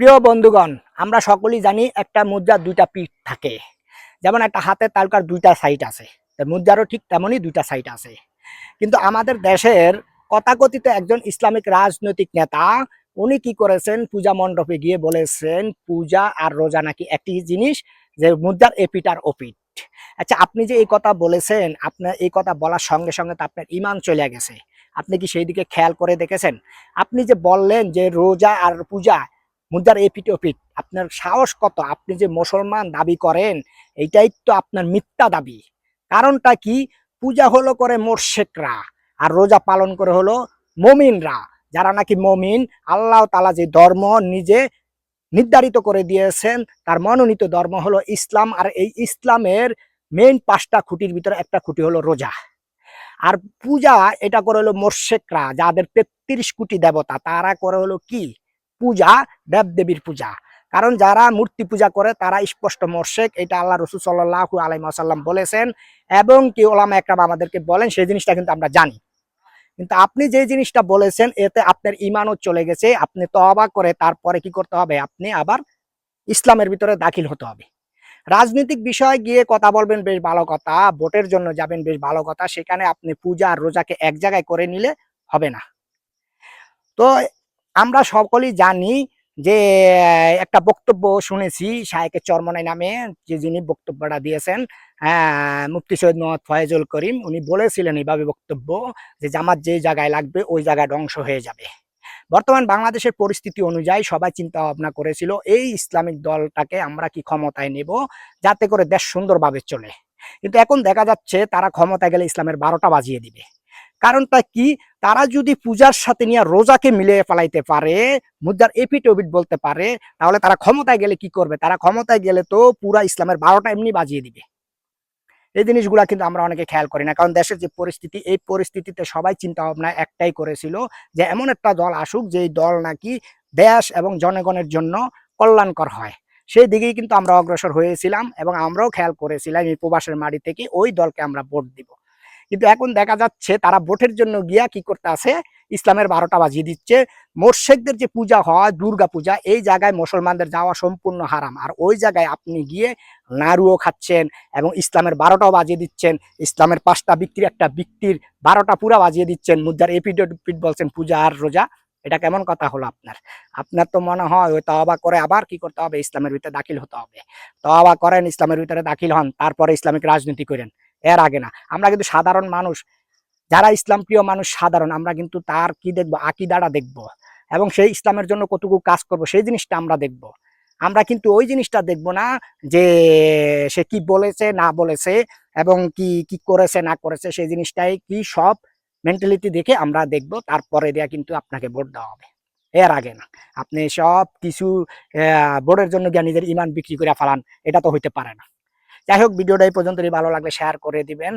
প্রিয় বন্ধুগণ, আমরা সকলেই জানি একটা মুদ্রার দুইটা পিঠ থাকে। যেমন একটা হাতের তালকার দুইটা সাইড আছে মুদ্রারও ঠিক তেমনই দুইটা সাইড আছে। কিন্তু আমাদের দেশের কথাকথিত একজন ইসলামিক রাজনৈতিক নেতা, উনি কি করেছেন? পূজা মণ্ডপে গিয়ে বলেছেন, পূজা আর রোজা নাকি একটি জিনিস, যে মুদ্রার এপিট আর ওপিট আচ্ছা আপনি যে এই কথা বলেছেন, আপনার এই কথা বলার সঙ্গে সঙ্গে তো আপনার ইমান চলে গেছে। আপনি কি সেই দিকে খেয়াল করে দেখেছেন? আপনি যে বললেন যে রোজা আর পূজা মুদ্রার এপিট ওপিট আপনার সাহস কত? আপনি যে মুসলমান দাবি করেন, এইটাই তো আপনার মিথ্যা দাবি। কারণটা কি? পূজা হলো করে মোর্শেকরা, আর রোজা পালন করে হলো মমিনরা। যারা নাকি মমিন, আল্লাহ তালা যে ধর্ম নিজে নির্ধারিত করে দিয়েছেন, তার মনোনীত ধর্ম হলো ইসলাম, আর এই ইসলামের মেইন পাঁচটা খুঁটির ভিতরে একটা খুঁটি হলো রোজা। আর পূজা, এটা করে হলো মোর্শেকরা, যাদের তেত্রিশ কোটি দেবতা, তারা করে হলো কি? পূজা, দেবদেবীর পূজা। কারণ যারা মূর্তি পূজা করে, তারা স্পষ্ট মোর্শেক। এটা আল্লাহ রসুল সাল্লাহু আলাইসাল্লাম বলেছেন। এবং কি ওলামা একরাম আমাদেরকে বলেন, সেই জিনিসটা কিন্তু আমরা জানি। কিন্তু আপনি যে জিনিসটা বলেছেন, এতে আপনার ইমানও চলে গেছে। আপনি তবা করে তারপরে কি করতে হবে? আপনি আবার ইসলামের ভিতরে দাখিল হতে হবে। রাজনৈতিক বিষয়ে গিয়ে কথা বলবেন, বেশ ভালো কথা। ভোটের জন্য যাবেন, বেশ ভালো কথা। সেখানে আপনি পূজা আর রোজাকে এক জায়গায় করে নিলে হবে না। তো আমরা সকলেই জানি যে, একটা বক্তব্য শুনেছি শায়েকের চরমনাই নামে, যে যিনি বক্তব্যটা দিয়েছেন হ্যাঁ মুফতি সৈয়দ মোহাম্মদ ফয়েজুল করিম, উনি বলেছিলেন এইভাবে বক্তব্য যে, জামাত যে জায়গায় লাগবে, ওই জায়গায় ধ্বংস হয়ে যাবে। বর্তমান বাংলাদেশের পরিস্থিতি অনুযায়ী সবাই চিন্তা ভাবনা করেছিল, এই ইসলামিক দলটাকে আমরা কি ক্ষমতায় নেব, যাতে করে দেশ সুন্দরভাবে চলে। কিন্তু এখন দেখা যাচ্ছে তারা ক্ষমতায় গেলে ইসলামের বারোটা বাজিয়ে দিবে। কারণটা কি? তারা যদি পূজার সাথে নিয়ে রোজাকে মিলিয়ে ফেলাইতে পারে, মুদ্রার ওপিট বলতে পারে, তাহলে তারা ক্ষমতায় গেলে কি করবে? তারা ক্ষমতায় গেলে তো পুরা ইসলামের বারোটা এমনি বাজিয়ে দিবে। এই জিনিসগুলা কিন্তু আমরা অনেকে খেয়াল করি না, কারণ দেশের যে পরিস্থিতি, এই পরিস্থিতিতে সবাই চিন্তা ভাবনা একটাই করেছিল যে এমন একটা দল আসুক যে দল নাকি দেশ এবং জনগণের জন্য কল্যাণকর হয়। সেই দিকেই কিন্তু আমরা অগ্রসর হয়েছিলাম এবং আমরাও খেয়াল করেছিলাম এই প্রবাসের মাটি থেকে ওই দলকে আমরা ভোট দিব। কিন্তু এখন দেখা যাচ্ছে তারা ভোটের জন্য গিয়া কি করতে আছে? ইসলামের বারোটা বাজিয়ে দিচ্ছে। মোর্শেকদের যে পূজা হয় দুর্গা পূজা, এই জায়গায় মুসলমানদের যাওয়া সম্পূর্ণ হারাম। আর ওই জায়গায় আপনি গিয়ে নাড়ুও খাচ্ছেন এবং ইসলামের বারোটাও বাজিয়ে দিচ্ছেন। ইসলামের পাঁচটা বিক্রি একটা বিক্রির বারোটা পুরা বাজিয়ে দিচ্ছেন। মুদ্রার এপিড বলছেন পূজা আর রোজা। এটা কেমন কথা হলো আপনার? আপনার তো মনে হয় ওই তবা করে আবার কি করতে হবে? ইসলামের ভিতরে দাখিল হতে হবে। তবা করেন, ইসলামের ভিতরে দাখিল হন, তারপরে ইসলামিক রাজনীতি করেন। এর আগে না। আমরা কিন্তু সাধারণ মানুষ, যারা ইসলাম প্রিয় মানুষ সাধারণ, আমরা কিন্তু তার কি দেখব? আকিদাটা দেখব। এবং সেই ইসলামের জন্য কতটুকু কাজ করব, সেই জিনিসটা আমরা দেখব। আমরা কিন্তু ওই জিনিসটা দেখব না যে সে কি বলেছে, না বলেছে, এবং কি কি করেছে, না করেছে, সেই জিনিসটাই কি সব মেন্টালিটি দেখে আমরা দেখব। তারপরে দেয়া কিন্তু আপনাকে ভোট দেওয়া হবে। এর আগে না। আপনি সব কিছু ভোটের জন্য গিয়ে নিজের ইমান বিক্রি করে ফেলান, এটা তো হইতে পারে না। যাই হোক ভিডিওটা এই পর্যন্তই। ভালো লাগলে শেয়ার করে দিবেন।